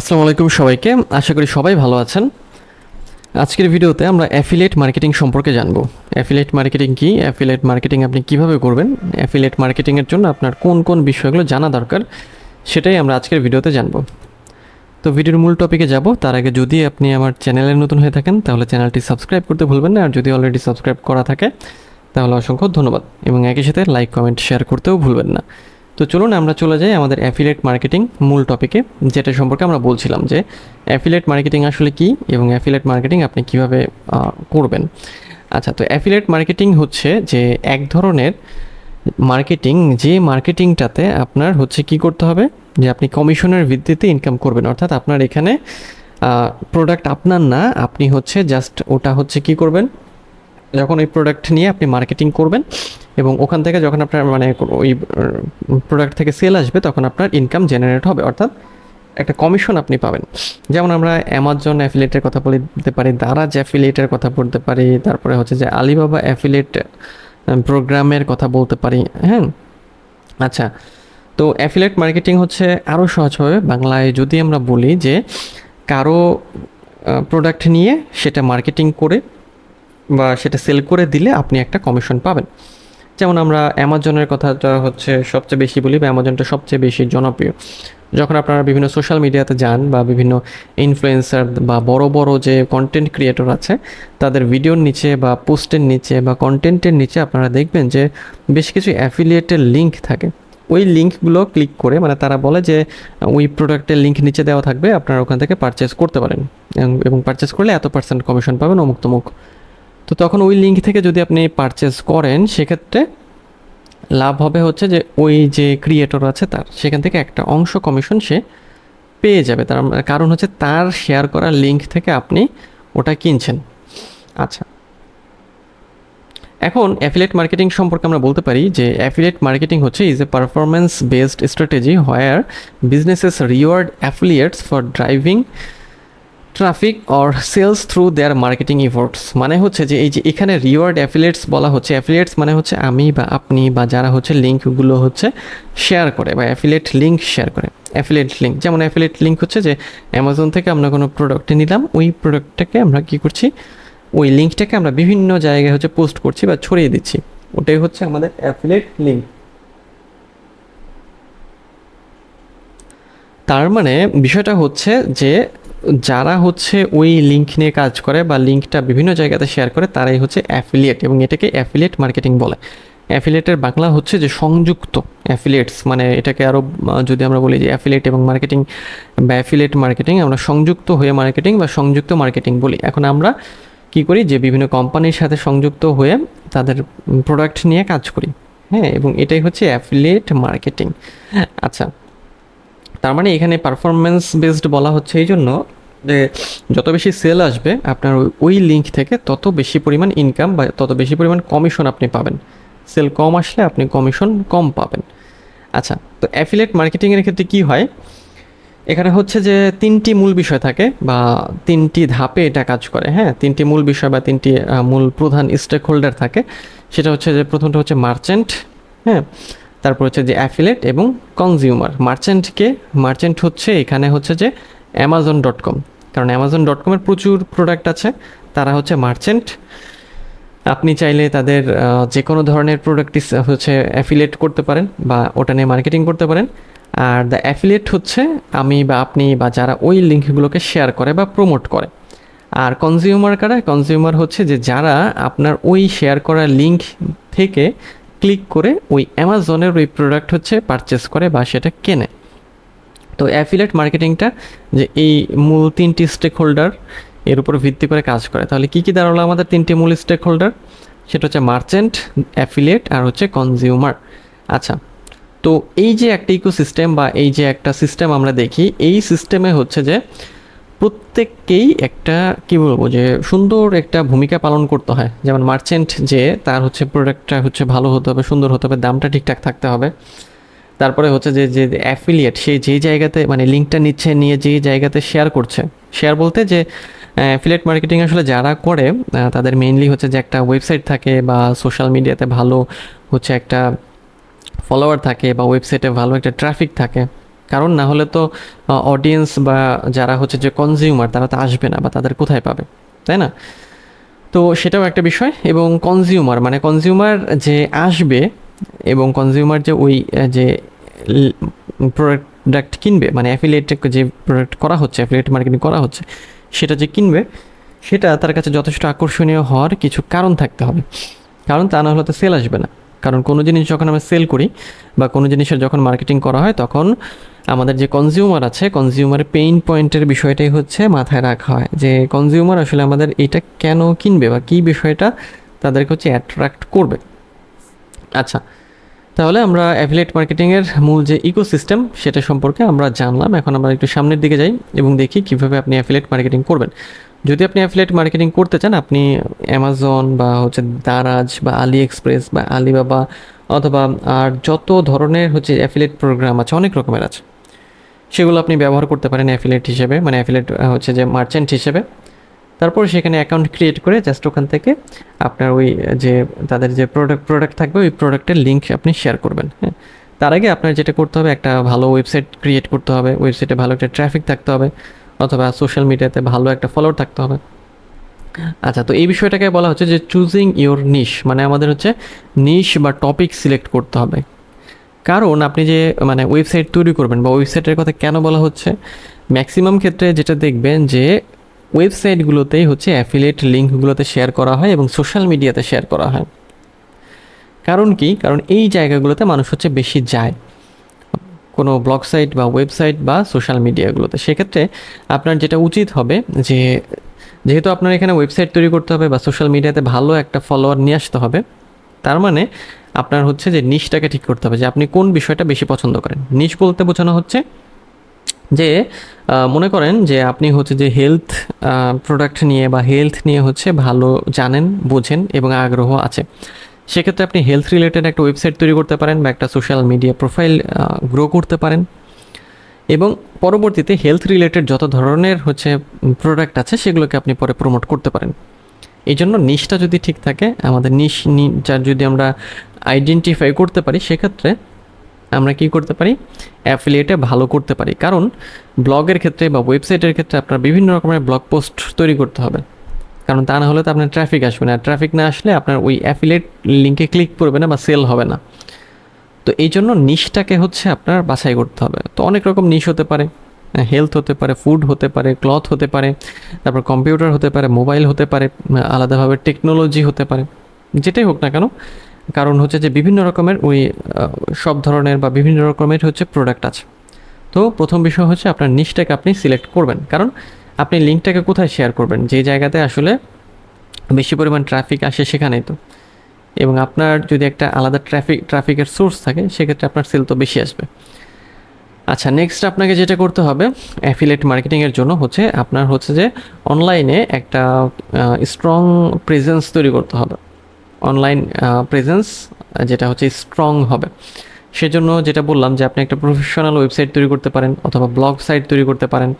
আসসালামু আলাইকুম সবাইকে। আশা করি সবাই ভালো আছেন। আজকের ভিডিওতে আমরা অ্যাফিলেট মার্কেটিং সম্পর্কে জানব। অ্যাফিলেট মার্কেটিং কি? অ্যাফিলেট মার্কেটিং আপনি কীভাবে করবেন? অ্যাফিলিয়েট মার্কেটিংয়ের জন্য আপনার কোন কোন বিষয়গুলো জানা দরকার, সেটাই আমরা আজকের ভিডিওতে জানব। তো ভিডিওর মূল টপিকে যাব। তার আগে যদি আপনি আমার চ্যানেলে নতুন হয়ে থাকেন, তাহলে চ্যানেলটি সাবস্ক্রাইব করতে ভুলবেন না। আর যদি অলরেডি সাবস্ক্রাইব করা থাকে, তাহলে অসংখ্য ধন্যবাদ। এবং একই সাথে লাইক কমেন্ট শেয়ার করতেও ভুলবেন না। তো চলুন আমরা চলে যাই আমাদের অ্যাফিলেট মার্কেটিং মূল টপিকে যেটা সম্পর্কে আমরা বলছিলাম যে অ্যাফিলেট মার্কেটিং আসলে কি এবং অ্যাফিলেট মার্কেটিং আপনি কীভাবে করবেন। আচ্ছা তো অ্যাফিলেট মার্কেটিং হচ্ছে যে এক ধরনের মার্কেটিং যে মার্কেটিংটাতে আপনার হচ্ছে কি করতে হবে, যে আপনি কমিশনের ভিত্তিতে ইনকাম করবেন। অর্থাৎ আপনার এখানে প্রোডাক্ট আপনার না, আপনি হচ্ছে জাস্ট ওটা হচ্ছে কি করবেন যখন ওই প্রোডাক্ট নিয়ে আপনি মার্কেটিং করবেন এবং ওখান থেকে যখন আপনার মানে ওই প্রোডাক্ট থেকে সেল আসবে, তখন আপনার ইনকাম জেনারেট হবে। অর্থাৎ একটা কমিশন আপনি পাবেন। যেমন আমরা অ্যামাজন অ্যাফিলেটের কথা বলতে পারি দারাজ অ্যাফিলেটের কথা বলতে পারি, তারপরে হচ্ছে যে আলিবাবা অ্যাফিলেট প্রোগ্রামের কথা বলতে পারি হ্যাঁ? আচ্ছা তো অ্যাফিলেট মার্কেটিং হচ্ছে আরও সহজভাবে বাংলায় যদি আমরা বলি যে কারও প্রোডাক্ট নিয়ে সেটা মার্কেটিং করে বা সেটা সেল করে দিলে আপনি একটা কমিশন পাবেন। যেমন আমরা অ্যামাজনের কথাটা হচ্ছে সবচেয়ে বেশি বলি বা অ্যামাজনটা সবচেয়ে বেশি জনপ্রিয়। যখন আপনারা বিভিন্ন সোশ্যাল মিডিয়াতে যান বা বিভিন্ন ইনফ্লুয়েন্সার বা বড় বড় যে কন্টেন্ট ক্রিয়েটর আছে, তাদের ভিডিওর নিচে বা পোস্টের নিচে বা কন্টেন্টের নিচে আপনারা দেখবেন যে বেশ কিছু অ্যাফিলিয়েটের লিঙ্ক থাকে। ওই লিঙ্কগুলো ক্লিক করে মানে তারা বলে যে ওই প্রোডাক্টের লিঙ্ক নিচে দেওয়া থাকবে, আপনারা ওখান থেকে পারচেস করতে পারেন। এবং- পারচেস করলে এত পার্সেন্ট কমিশন পাবেন অমুক তমুক তো তখন ওই লিঙ্ক থেকে যদি আপনি পারচেস করেন, সেক্ষেত্রে লাভ হবে হচ্ছে যে ওই যে ক্রিয়েটর আছে তার, সেখান থেকে একটা অংশ কমিশন সে পেয়ে যাবে। তার মানে কারণ হচ্ছে তার শেয়ার করা লিঙ্ক থেকে আপনি ওটা কিনছেন। আচ্ছা। এখন অ্যাফিলেট মার্কেটিং সম্পর্কে আমরা বলতে পারি যে অ্যাফিলেট মার্কেটিং হচ্ছে is a performance based strategy where businesses reward affiliates for driving traffic or sales through their marketing efforts মানে হচ্ছে যে এই যে এখানে রিওয়ার্ড অ্যাফিলিয়েটস বলা হচ্ছে অ্যাফিলিয়েটস মানে হচ্ছে আমি বা আপনি বা যারা হচ্ছে লিঙ্কগুলো হচ্ছে শেয়ার করে বা অ্যাফিলিয়েট লিঙ্ক শেয়ার করে। অ্যাফিলিয়েট লিঙ্ক যেমন অ্যাফিলিয়েট লিঙ্ক হচ্ছে যে অ্যামাজন থেকে আমরা কোনো প্রোডাক্ট নিলাম, ওই প্রোডাক্টটাকে আমরা কী করছি? ওই লিঙ্কটাকে আমরা বিভিন্ন জায়গায় হচ্ছে পোস্ট করছি বা ছড়িয়ে দিচ্ছি। ওটাই হচ্ছে আমাদের অ্যাফিলিয়েট লিঙ্ক তার মানে বিষয়টা হচ্ছে যে যারা হচ্ছে ওই লিঙ্ক নিয়ে কাজ করে বা লিঙ্কটা বিভিন্ন জায়গাতে শেয়ার করে, তারাই হচ্ছে অ্যাফিলিয়েট এবং এটাকে অ্যাফিলিয়েট মার্কেটিং বলে। অ্যাফিলিয়েটের বাংলা হচ্ছে যে সংযুক্ত অ্যাফিলিয়েটস মানে এটাকে আরও যদি আমরা বলি যে অ্যাফিলিয়েট এবং মার্কেটিং বা অ্যাফিলিয়েট মার্কেটিং আমরা সংযুক্ত হয়ে মার্কেটিং বা সংযুক্ত মার্কেটিং বলি। এখন আমরা কি করি যে বিভিন্ন কোম্পানির সাথে সংযুক্ত হয়ে তাদের প্রোডাক্ট নিয়ে কাজ করি। হ্যাঁ এবং এটাই হচ্ছে অ্যাফিলিয়েট মার্কেটিং আচ্ছা তার মানে এখানে পারফরমেন্স বেসড বলা হচ্ছে এই জন্য যে যত বেশি সেল আসবে, আপনার ওই- লিঙ্ক থেকে তত বেশি পরিমাণ ইনকাম বা তত বেশি পরিমাণ কমিশন আপনি পাবেন। সেল কম আসলে আপনি কমিশন কম পাবেন। আচ্ছা তো অ্যাফিলেট মার্কেটিংয়ের ক্ষেত্রে কি হয়? এখানে হচ্ছে যে তিনটি মূল বিষয় থাকে বা তিনটি ধাপে এটা কাজ করে হ্যাঁ? তিনটি মূল বিষয় বা তিনটি মূল প্রধান স্টেক হোল্ডার থাকে। সেটা হচ্ছে যে প্রথমটা হচ্ছে মার্চেন্ট হ্যাঁ? তারপর হচ্ছে যে অ্যাফিলেট এবং কনজিউমার মার্চেন্টকে মার্চেন্ট হচ্ছে এখানে হচ্ছে যে অ্যামাজন ডট কম কারণ অ্যামাজন ডট কমের প্রচুর প্রোডাক্ট আছে, তারা হচ্ছে মার্চেন্ট আপনি চাইলে তাদের যে কোনো ধরনের প্রোডাক্ট হচ্ছে অ্যাফিলেট করতে পারেন বা ওটা নিয়ে মার্কেটিং করতে পারেন। আর দ্য অ্যাফিলেট হচ্ছে আমি বা আপনি বা যারা ওই লিঙ্কগুলোকে শেয়ার করে বা প্রমোট করে। আর কনজিউমার কারা? কনজিউমার হচ্ছে যে যারা আপনার ওই শেয়ার করা লিঙ্ক থেকে ক্লিক করে ওই অ্যামাজনের ওই প্রোডাক্ট হচ্ছে পারচেস করে বা সেটা কেনে। তো অ্যাফিলেট মার্কেটিংটা যে এই মূল তিনটি স্টেক হোল্ডার এর উপর ভিত্তি করে কাজ করে। তাহলে কী কী দাঁড়াল আমাদের তিনটি মূল স্টেক হোল্ডার সেটা হচ্ছে মার্চেন্ট অ্যাফিলিয়েট আর হচ্ছে কনজিউমার আচ্ছা তো এই যে একটা ইকোসিস্টেম বা এই যে একটা সিস্টেম আমরা দেখি, এই সিস্টেমে হচ্ছে যে প্রত্যেককেই একটা, কি বলব, যে সুন্দর একটা ভূমিকা পালন করতে হয়। যেমন মার্চেন্ট যে, তার হচ্ছে প্রোডাক্টটা হচ্ছে ভালো হতে হবে, সুন্দর হতে হবে, দামটা ঠিকঠাক থাকতে হবে। তারপরে হচ্ছে যে যে অ্যাফিলিয়েট সেই যেই জায়গাতে মানে লিঙ্কটা নিচ্ছে, নিয়ে যেই জায়গাতে শেয়ার করছে। শেয়ার বলতে যে অ্যাফিলিয়েট মার্কেটিং আসলে যারা করে তাদের মেইনলি হচ্ছে যে একটা ওয়েবসাইট থাকে বা সোশ্যাল মিডিয়াতে ভালো হচ্ছে একটা ফলোয়ার থাকে বা ওয়েবসাইটে ভালো একটা ট্রাফিক থাকে। কারণ না হলে তো অডিয়েন্স বা যারা হচ্ছে যে কনজিউমার তারা তো আসবে না বা তাদের কোথায় পাবে, তাই না? তো সেটাও একটা বিষয় এবং কনজিউমার মানে কনজিউমার যে আসবে এবং কনজিউমার যে ওই যে প্রোডাক্ট কিনবে মানে অ্যাফিলিয়েট যে প্রোডাক্ট করা হচ্ছে অ্যাফিলিয়েট মার্কেটিং করা হচ্ছে, সেটা যে কিনবে, সেটা তার কাছে যথেষ্ট আকর্ষণীয় হওয়ার কিছু কারণ থাকতে হবে। কারণ তা না হলে তো সেল আসবে না। কারণ কোনো জিনিস যখন আমরা সেল করি বা কোনো জিনিসের যখন মার্কেটিং করা হয়, তখন আমাদের যে কনজিউমার আছে কনজিউমার পেইন পয়েন্টের বিষয়টাই হচ্ছে মাথায় রাখা হয়। যে কনজিউমার আসলে আমাদের এটা কেন কিনবে বা কী বিষয়টা তাদেরকে হচ্ছে অ্যাট্রাক্ট করবে। আচ্ছা তাহলে আমরা অ্যাফিলিয়েট মার্কেটিংয়ের মূল যে ইকোসিস্টেম সেটা সম্পর্কে আমরা জানলাম। এখন আমরা একটু সামনের দিকে যাই এবং দেখি কীভাবে আপনি অ্যাফিলিয়েট মার্কেটিং করবেন। যদি আপনি অ্যাফিলিয়েট মার্কেটিং করতে চান, আপনি অ্যামাজন বা হচ্ছে দারাজ বা আলি এক্সপ্রেস বা আলিবাবা অথবা আর যত ধরনের হচ্ছে অ্যাফিলেট প্রোগ্রাম আছে, অনেক রকমের আছে। সেগুলো আপনি ব্যবহার করতে পারেন অ্যাফিলেট হিসেবে মানে অ্যাফিলেট হচ্ছে যে মার্চেন্ট হিসেবে। তারপর সেখানে অ্যাকাউন্ট ক্রিয়েট করে জাস্ট ওখান থেকে আপনার ওই যে তাদের যে প্রোডাক্ট প্রোডাক্ট থাকবে, ওই প্রোডাক্টের লিঙ্ক আপনি শেয়ার করবেন হ্যাঁ। তার আগে আপনার যেটা করতে হবে, একটা ভালো ওয়েবসাইট ক্রিয়েট করতে হবে ওয়েবসাইটে ভালো একটা ট্রাফিক থাকতে হবে। অথবা সোশ্যাল মিডিয়াতে ভালো একটা ফলোয়ার থাকতে হবে। আচ্ছা তো এই বিষয়টাকে বলা হচ্ছে যে চুজিং ইওর নিশ মানে আমাদের হচ্ছে নিশ বা টপিক সিলেক্ট করতে হবে। কারণ আপনি যে মানে ওয়েবসাইট তৈরি করবেন বা ওয়েবসাইটের কথা কেন বলা হচ্ছে ম্যাক্সিমাম ক্ষেত্রে যেটা দেখবেন যে ওয়েবসাইটগুলোতেই হচ্ছে অ্যাফিলিয়েট লিঙ্কগুলোতে শেয়ার করা হয় এবং সোশ্যাল মিডিয়াতে শেয়ার করা হয়। কারণ কি? কারণ এই জায়গাগুলোতে মানুষ হচ্ছে বেশি যায়। কোনো ব্লগ সাইট বা ওয়েবসাইট বা সোশ্যাল মিডিয়াগুলোতে সেক্ষেত্রে আপনার যেটা উচিত হবে যে, যেহেতু আপনার এখানে ওয়েবসাইট তৈরি করতে হবে বা সোশ্যাল মিডিয়াতে ভালো একটা ফলোয়ার নিয়ে আসতে হবে, তার মানে আপনার হচ্ছে যে নিশটাকে ঠিক করতে হবে যে আপনি কোন বিষয়টা বেশি পছন্দ করেন। নিশ বলতে বোঝানো হচ্ছে যে মনে করেন যে আপনি হচ্ছে যে হেলথ প্রোডাক্ট নিয়ে বা হেলথ নিয়ে হচ্ছে ভালো জানেন, বোঝেন এবং আগ্রহ আছে। সেক্ষেত্রে আপনি হেলথ রিলেটেড একটা ওয়েবসাইট তৈরি করতে পারেন বা একটা সোশ্যাল মিডিয়া প্রোফাইল গ্রো করতে পারেন। এবং পরবর্তীতে হেলথ রিলেটেড যত ধরনের হচ্ছে প্রোডাক্ট আছে, সেগুলোকে আপনি পরে প্রমোট করতে পারেন। এই জন্য নিশটা যদি ঠিক থাকে, আমাদের নিশ যার যদি আমরা আইডেন্টিফাই করতে পারি, সেক্ষেত্রে আমরা কি করতে পারি? অ্যাফিলিয়েটে ভালো করতে পারি। কারণ ব্লগের ক্ষেত্রে বা ওয়েবসাইটের ক্ষেত্রে আপনার বিভিন্ন রকমের ব্লগ পোস্ট তৈরি করতে হবে। কারণ তা না হলে তো আপনার ট্রাফিক আসবে না। ট্রাফিক না আসলে আপনার ওই অ্যাফিলেট লিঙ্কে ক্লিক করবে না বা সেল হবে না। তো এই জন্য নিশটাকে হচ্ছে আপনার বাছাই করতে হবে। তো অনেক রকম নিশ হতে পারে। হেলথ হতে পারে ফুড হতে পারে ক্লথ হতে পারে, তারপর কম্পিউটার হতে পারে মোবাইল হতে পারে, আলাদাভাবে টেকনোলজি হতে পারে। যেটাই হোক না কেন, কারণ হচ্ছে যে বিভিন্ন রকমের ওই সব ধরনের বা বিভিন্ন রকমের হচ্ছে প্রোডাক্ট আছে। তো প্রথম বিষয় হচ্ছে আপনার নিশটাকে আপনি সিলেক্ট করবেন। কারণ আপনি লিঙ্কটাকে কোথায় শেয়ার করবেন? যে জায়গাতে আসলে বেশি পরিমাণ ট্রাফিক আসে সেখানেই তো। এবং আপনার যদি একটা আলাদা ট্রাফিক ট্রাফিকের সোর্স থাকে, সেক্ষেত্রে আপনার সেল তো বেশি আসবে। আচ্ছা নেক্সট আপনাকে যেটা করতে হবে অ্যাফিলেট মার্কেটিংয়ের জন্য হচ্ছে, আপনার হচ্ছে যে অনলাইনে একটা স্ট্রং প্রেজেন্স তৈরি করতে হবে। অনলাইন প্রেজেন্স যেটা হচ্ছে স্ট্রং হবে। সেজন্য যেটা বললাম যে আপনি একটা প্রফেশনাল ওয়েবসাইট তৈরি করতে পারেন, অথবা ব্লগ সাইট তৈরি করতে পারেন।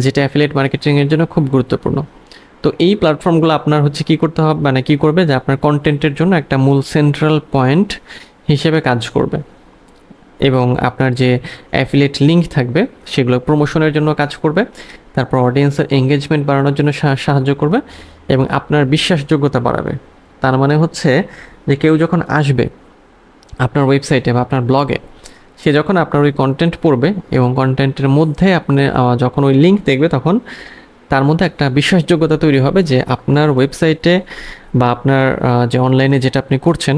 যেটা অ্যাফিলেট মার্কেটিংয়ের জন্য খুব গুরুত্বপূর্ণ। তো এই প্ল্যাটফর্মগুলো আপনার হচ্ছে কি করতে হবে মানে কি করবে? যে আপনার কন্টেন্টের জন্য একটা মূল সেন্ট্রাল পয়েন্ট হিসেবে কাজ করবে। এবং আপনার যে অ্যাফিলিয়েট লিঙ্ক থাকবে, সেগুলো প্রমোশনের জন্য কাজ করবে। তারপর অডিয়েন্সের এঙ্গেজমেন্ট বাড়ানোর জন্য সাহায্য করবে এবং আপনার বিশ্বাসযোগ্যতা বাড়াবে। তার মানে হচ্ছে যে কেউ যখন আসবে আপনার ওয়েবসাইটে বা আপনার ব্লগে সে যখন আপনার ওই কন্টেন্ট পড়বে এবং কন্টেন্টের মধ্যে আপনি যখন ওই লিঙ্ক দেখবে তখন তার মধ্যে একটা বিশ্বাসযোগ্যতা তৈরি হবে যে আপনার ওয়েবসাইটে বা আপনার যে অনলাইনে যেটা আপনি করছেন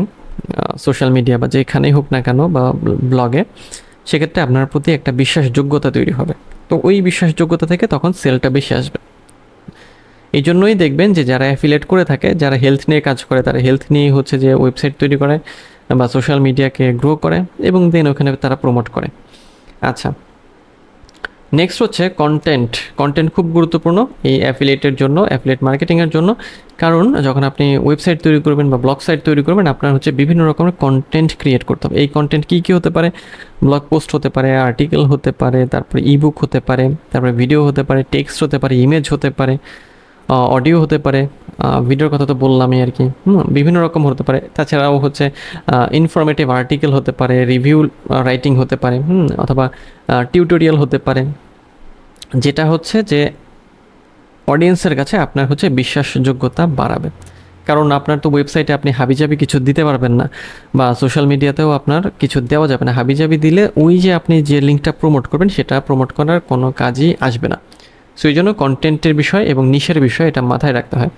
সোশ্যাল মিডিয়া বা যেখানেই হোক না কেন বা ব্লগে সেক্ষেত্রে আপনার প্রতি একটা বিশ্বাসযোগ্যতা তৈরি হবে। তো ওই বিশ্বাসযোগ্যতা থেকে তখন সেলটা বেশি আসবে। এই জন্যই দেখবেন যে যারা অ্যাফিলেট করে থাকে, যারা হেলথ নিয়ে কাজ করে, তারা হেলথ নিয়ে হচ্ছে যে ওয়েবসাইট তৈরি করে বা সোশ্যাল মিডিয়াকে গ্রো করে এবং দেন ওখানে তারা প্রমোট করে। আচ্ছা। নেক্সট হচ্ছে কন্টেন্ট কন্টেন্ট খুব গুরুত্বপূর্ণ এই অ্যাফিলিয়েটের জন্য অ্যাফিলিয়েট মার্কেটিংয়ের জন্য। কারণ যখন আপনি ওয়েবসাইট তৈরি করবেন বা ব্লগ সাইট তৈরি করবেন, আপনার হচ্ছে বিভিন্ন রকমের কন্টেন্ট ক্রিয়েট করতে হবে। এই কন্টেন্ট কী কী হতে পারে? ব্লগ পোস্ট হতে পারে আর্টিকেল হতে পারে, তারপরে ইবুক হতে পারে, তারপরে ভিডিও হতে পারে টেক্সট হতে পারে ইমেজ হতে পারে। অডিও হতে পারে ভিডিওর কথা তো বললামই আর কি। বিভিন্ন রকম হতে পারে। তাছাড়াও হচ্ছে ইনফরমেটিভ আর্টিকেল হতে পারে রিভিউ রাইটিং হতে পারে, হুম, অথবা টিউটোরিয়াল হতে পারে। যেটা হচ্ছে যে অডিয়েন্সের কাছে আপনার হচ্ছে বিশ্বাসযোগ্যতা বাড়াবে। কারণ আপনার তো ওয়েবসাইটে আপনি হাবিজাবি কিছু দিতে পারবেন না, বা সোশ্যাল মিডিয়াতেও আপনার কিছু দেওয়া যাবে না। হাবিজাবি দিলে ওই যে আপনি যে লিঙ্কটা প্রমোট করবেন, সেটা প্রমোট করার কোনো কাজই আসবে না। সো এই জন্য কন্টেন্টের বিষয় এবং নিশের বিষয় এটা মাথায় রাখতে হয়।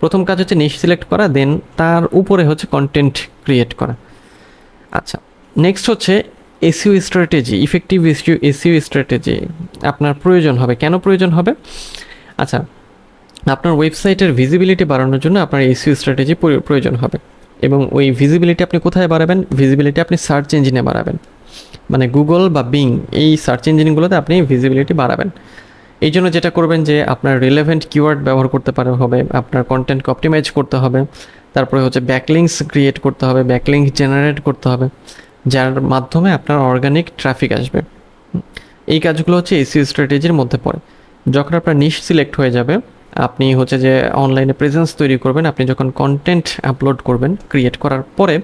প্রথম কাজ হচ্ছে নিশ সিলেক্ট করা দেন তার উপরে হচ্ছে কন্টেন্ট ক্রিয়েট করা। আচ্ছা নেক্সট হচ্ছে SEO strategy effective SEO SEO strategy আপনার প্রয়োজন হবে, কেন প্রয়োজন হবে? আচ্ছা আপনার ওয়েবসাইটের ভিজিবিলিটি বাড়ানোর জন্য আপনার এসিও স্ট্র্যাটেজি প্রয়োজন হবে। এবং ওই ভিজিবিলিটি আপনি কোথায় বাড়াবেন? ভিজিবিলিটি আপনি সার্চ ইঞ্জিনে বাড়াবেন। মানে গুগল বা বিং এই সার্চ ইঞ্জিনগুলোতে আপনি ভিজিবিলিটি বাড়াবেন। এই জন্য যেটা করবেন যে আপনার রিলেভেন্ট কিওয়ার্ড ব্যবহার করতে পারে হবে, আপনার কন্টেন্টকে অপটিমাইজ করতে হবে, তারপরে হচ্ছে ব্যাকলিংস ক্রিয়েট করতে হবে ব্যাকলিংক জেনারেট করতে হবে, যার মাধ্যমে আপনার অর্গানিক ট্রাফিক আসবে। এই কাজগুলো হচ্ছে এসিও স্ট্র্যাটেজির মধ্যে পড়ে। যখন আপনার নিশ সিলেক্ট হয়ে যাবে, আপনি হচ্ছে যে অনলাইনে প্রেজেন্স তৈরি করবেন, আপনি যখন কন্টেন্ট আপলোড করবেন ক্রিয়েট করার পরে,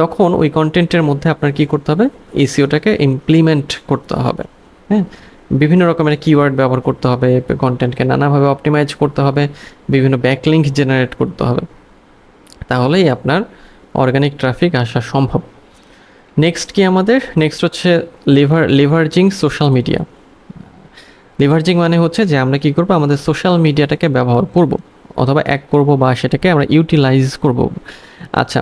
তখন ওই কন্টেন্টের মধ্যে আপনার কি করতে হবে? এসিওটাকে ইমপ্লিমেন্ট করতে হবে। হ্যাঁ? বিভিন্ন রকমের কিওয়ার্ড ব্যবহার করতে হবে কন্টেন্টকে নানাভাবে অপটিমাইজ করতে হবে, বিভিন্ন ব্যাকলিঙ্ক জেনারেট করতে হবে। তাহলেই আপনার অর্গানিক ট্রাফিক আসা সম্ভব। নেক্সট কি আমাদের? নেক্সট হচ্ছে lever leveraging social media leveraging মানে হচ্ছে যে আমরা কি করব? আমাদের সোশ্যাল মিডিয়াটাকে ব্যবহার করব, অথবা এক করব বা সেটাকে আমরা ইউটিলাইজ করব। আচ্ছা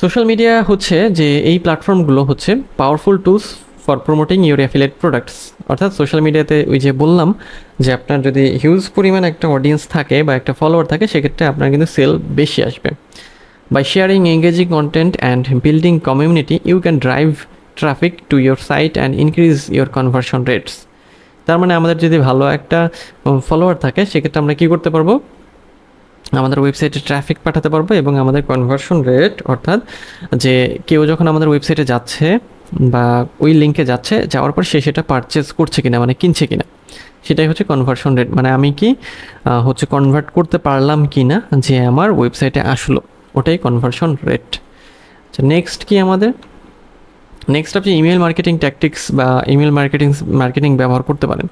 সোশ্যাল মিডিয়া হচ্ছে যে এই প্ল্যাটফর্মগুলো হচ্ছে powerful tools for promoting your affiliate products অর্থাৎ সোশ্যাল মিডিয়াতে ওই যে বললাম যে আপনার যদি হিউজ পরিমাণ একটা অডিয়েন্স থাকে বা একটা ফলোয়ার থাকে, সেক্ষেত্রে আপনার কিন্তু সেল বেশি আসবে। By sharing engaging content and building community you can drive traffic to your site and increase your conversion rates তার মানে আমাদের যদি ভালো একটা ফলোয়ার থাকে, সেক্ষেত্রে আমরা কী করতে পারব? আমাদের ওয়েবসাইটে ট্রাফিক পাঠাতে পারব এবং আমাদের কনভার্সন রেট অর্থাৎ যে কেউ যখন আমাদের ওয়েবসাইটে যাচ্ছে বা ওই লিঙ্কে যাচ্ছে, যাওয়ার পর সে সেটা পারচেস করছে কিনা মানে কিনছে কিনা, সেটাই হচ্ছে কনভার্সন রেট মানে আমি কি হচ্ছে কনভার্ট করতে পারলাম কি না যে আমার ওয়েবসাইটে আসলো, ওটাই কনভার্সন রেট আচ্ছা নেক্সট কি আমাদের? নেক্সট আপনি ইমেল মার্কেটিং ট্যাকটিক্স বা ইমেল মার্কেটিং মার্কেটিং ব্যবহার করতে পারেন।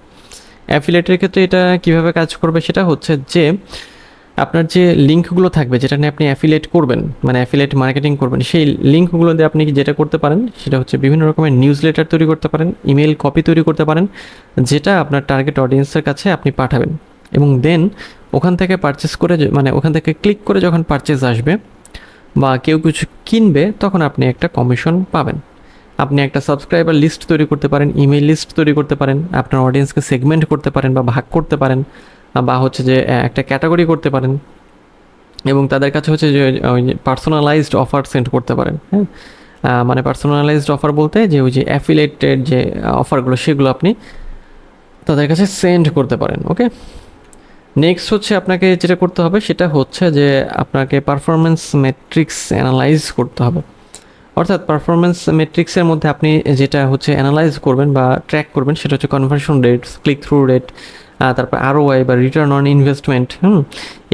অ্যাফিলেটের ক্ষেত্রে এটা কীভাবে কাজ করবে সেটা হচ্ছে যে আপনার যে লিঙ্কগুলো থাকবে, যেটা নিয়ে আপনি অ্যাফিলেট করবেন মানে অ্যাফিলেট মার্কেটিং করবেন, সেই লিঙ্কগুলো দিয়ে আপনি যেটা করতে পারেন, সেটা হচ্ছে বিভিন্ন রকমের নিউজ লেটার তৈরি করতে পারেন ইমেল কপি তৈরি করতে পারেন, যেটা আপনার টার্গেট অডিয়েন্সের কাছে আপনি পাঠাবেন। এবং দেন ওখান থেকে পারচেস করে মানে ওখান থেকে ক্লিক করে যখন পারচেস আসবে বা কেউ কিছু কিনবে, তখন আপনি একটা কমিশন পাবেন। আপনি একটা সাবস্ক্রাইবার লিস্ট তৈরি করতে পারেন ইমেল লিস্ট তৈরি করতে পারেন, আপনার অডিয়েন্সকে সেগমেন্ট করতে পারেন বা ভাগ করতে পারেন। বা হচ্ছে যে একটা ক্যাটাগরি করতে পারেন। এবং তাদের কাছে হচ্ছে যে, ওই পার্সোনালাইজড অফার সেন্ড করতে পারেন হ্যাঁ? মানে পার্সোনালাইজড অফার বলতে যে, ওই যে অ্যাফিলেটেড যে অফারগুলো সেগুলো আপনি তাদের কাছে সেন্ড করতে পারেন ওকে নেক্সট হচ্ছে আপনাকে যেটা করতে হবে, সেটা হচ্ছে যে, আপনাকে পারফরমেন্স মেট্রিক্স অ্যানালাইজ করতে হবে। অর্থাৎ পারফরমেন্স মেট্রিক্সের মধ্যে আপনি যেটা হচ্ছে অ্যানালাইজ করবেন বা ট্র্যাক করবেন, সেটা হচ্ছে conversion rate click through rate তারপর আরও ওয়াই বা রিটার্ন অন ইনভেস্টমেন্ট হুম?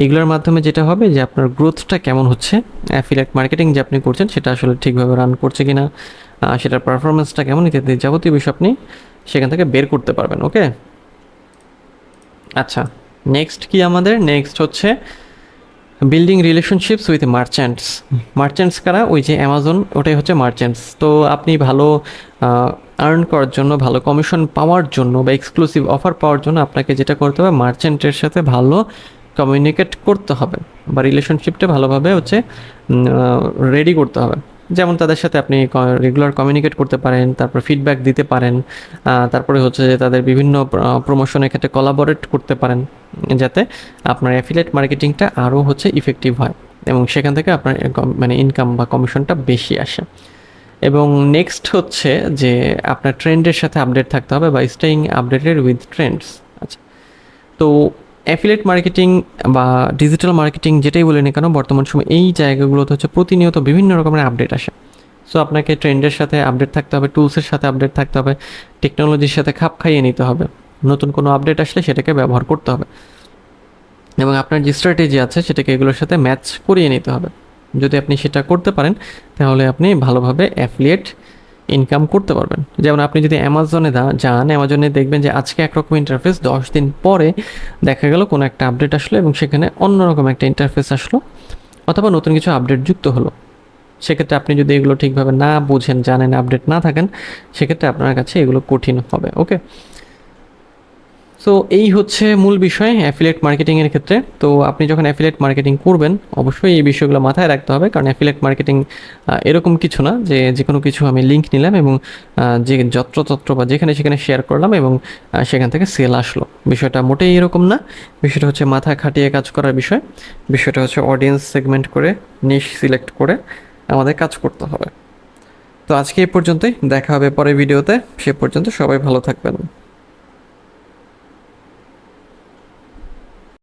এগুলোর মাধ্যমে যেটা হবে যে আপনার গ্রোথটা কেমন হচ্ছে অ্যাফিলেট মার্কেটিং যে আপনি করছেন সেটা আসলে ঠিকভাবে রান করছে কি না সেটার পারফরমেন্সটা কেমন ইত্যাদি যাবতীয় বিষয় আপনি সেখান থেকে বের করতে পারবেন ওকে আচ্ছা নেক্সট কি আমাদের? নেক্সট হচ্ছে building relationships with merchants merchants কারা? ওই যে অ্যামাজন ওটাই হচ্ছে মার্চেন্টস তো আপনি ভালো আর্ন করার জন্য, ভালো কমিশন পাওয়ার জন্য বা এক্সক্লুসিভ অফার পাওয়ার জন্য আপনাকে যেটা করতে হবে মার্চেন্টের সাথে ভালো কমিউনিকেট করতে হবে বা রিলেশনশিপটা ভালোভাবে হচ্ছে রেডি করতে হবে। যেমন তাদের সাথে আপনি রেগুলার কমিউনিকেট করতে পারেন, তারপর ফিডব্যাক দিতে পারেন তারপরে হচ্ছে যে তাদের বিভিন্ন প্রমোশনের ক্ষেত্রে কলাবরেট করতে পারেন, যাতে আপনার অ্যাফিলেট মার্কেটিংটা আরও হচ্ছে ইফেক্টিভ হয় এবং সেখান থেকে আপনার মানে ইনকাম বা কমিশনটা বেশি আসে। এবং নেক্সট হচ্ছে যে আপনার ট্রেন্ডের সাথে আপডেট থাকতে হবে বা স্টেইং আপডেটেড উইথ ট্রেন্ডস আচ্ছা। তো অ্যাফিলেট মার্কেটিং বা ডিজিটাল মার্কেটিং যেটাই বলে না কেন, বর্তমান সময় এই জায়গাগুলোতে হচ্ছে প্রতিনিয়ত বিভিন্ন রকমের আপডেট আসে। সো আপনাকে ট্রেন্ডের সাথে আপডেট থাকতে হবে টুলসের সাথে আপডেট থাকতে হবে টেকনোলজির সাথে খাপ খাইয়ে নিতে হবে। নতুন কোনো আপডেট আসলে সেটাকে ব্যবহার করতে হবে। এবং আপনার যে স্ট্র্যাটেজি আছে সেটাকে এগুলোর সাথে ম্যাচ করিয়ে নিতে হবে। যদি আপনি সেটা করতে পারেন, তাহলে আপনি ভালোভাবে অ্যাফিলিয়েট ইনকাম করতে পারবেন। যেমন আপনি যদি অ্যামাজনে যান অ্যামাজনে দেখবেন যে আজকে একরকম ইন্টারফেস দশ দিন পরে দেখা গেল কোনো একটা আপডেট আসলো এবং সেখানে অন্যরকম একটা ইন্টারফেস আসলো অথবা নতুন কিছু আপডেট যুক্ত হলো। সেক্ষেত্রে আপনি যদি এগুলো ঠিকভাবে না বুঝেন, জানেন আপডেট না থাকেন, সেক্ষেত্রে আপনার কাছে এগুলো কঠিন হবে ওকে সো এই হচ্ছে মূল বিষয় অ্যাফিলেট মার্কেটিংয়ের ক্ষেত্রে। তো আপনি যখন অ্যাফিলেট মার্কেটিং করবেন, অবশ্যই এই বিষয়গুলো মাথায় রাখতে হবে, কারণ অ্যাফিলেট মার্কেটিং এরকম কিছু না যে যে কোনো কিছু আমি লিঙ্ক নিলাম এবং যে যত্রতত্র বা যেখানে সেখানে শেয়ার করলাম এবং সেখান থেকে সেল আসলো। বিষয়টা মোটেই এরকম না। বিষয়টা হচ্ছে মাথা খাটিয়ে কাজ করার বিষয়। বিষয়টা হচ্ছে অডিয়েন্স সেগমেন্ট করে নিশ সিলেক্ট করে আমাদের কাজ করতে হবে। তো আজকে এই পর্যন্তই। দেখা হবে পরের ভিডিওতে সে পর্যন্ত সবাই ভালো থাকবেন।